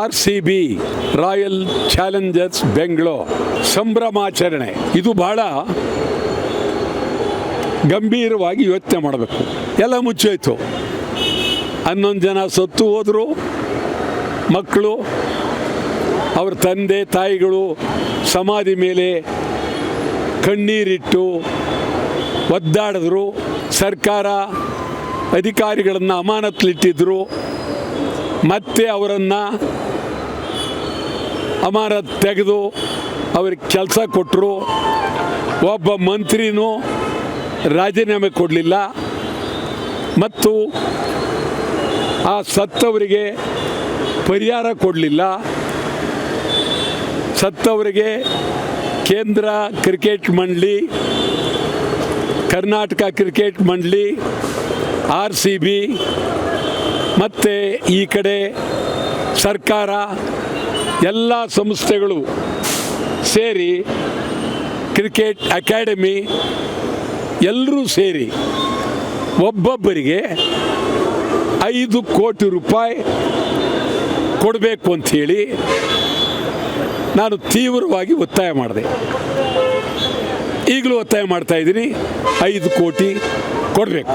R C B Royal Challengers Bengaluru ಸಂಭ್ರಮಾಚರಣೆ. ಇದು ಬಹಳ ಗಂಭೀರವಾಗಿ ಯೋಚನೆ ಮಾಡಬೇಕು. ಎಲ್ಲ ಮುಚ್ಚೋಯ್ತು. ಹನ್ನೊಂದು ಜನ ಸತ್ತು ಹೋದರು. ಮಕ್ಕಳು, ಅವ್ರ ತಂದೆ, ತಾಯಿಗಳು ಸಮಾಧಿ ಮೇಲೆ ಕಣ್ಣೀರಿಟ್ಟು ಒದ್ದಾಡಿದ್ರು. ಸರ್ಕಾರ ಅಧಿಕಾರಿಗಳನ್ನು ಅಮಾನತ್ಲಿಟ್ಟಿದ್ರು. ಮತ್ತೆ ಅವರನ್ನು ಅಮಾರ ತೆಗೆದು ಅವ್ರಿಗೆ ಕೆಲಸ ಕೊಟ್ಟರು ಒಬ್ಬ ಮಂತ್ರಿನೂ ರಾಜೀನಾಮೆ ಕೊಡಲಿಲ್ಲ. ಮತ್ತು ಆ ಸತ್ತವರಿಗೆ ಪರಿಹಾರ ಕೊಡಲಿಲ್ಲ. ಸತ್ತವರಿಗೆ ಕೇಂದ್ರ ಕ್ರಿಕೆಟ್ ಮಂಡಳಿ, ಕರ್ನಾಟಕ ಕ್ರಿಕೆಟ್ ಮಂಡಳಿ, ಆರ್ ಸಿ ಬಿ ಮತ್ತು ಈ ಕಡೆ ಸರ್ಕಾರ, ಎಲ್ಲ ಸಂಸ್ಥೆಗಳು ಸೇರಿ ಕ್ರಿಕೆಟ್ ಅಕಾಡೆಮಿ ಎಲ್ಲರೂ ಸೇರಿ ಒಬ್ಬೊಬ್ಬರಿಗೆ ಐದು ಕೋಟಿ ರೂಪಾಯಿ ಕೊಡಬೇಕು ಅಂಥೇಳಿ ನಾನು ತೀವ್ರವಾಗಿ ಒತ್ತಾಯ ಮಾಡಿದೆ. ಈಗಲೂ ಒತ್ತಾಯ ಮಾಡ್ತಾ ಇದ್ದೀನಿ, ಐದು ಕೋಟಿ ಕೊಡಬೇಕು.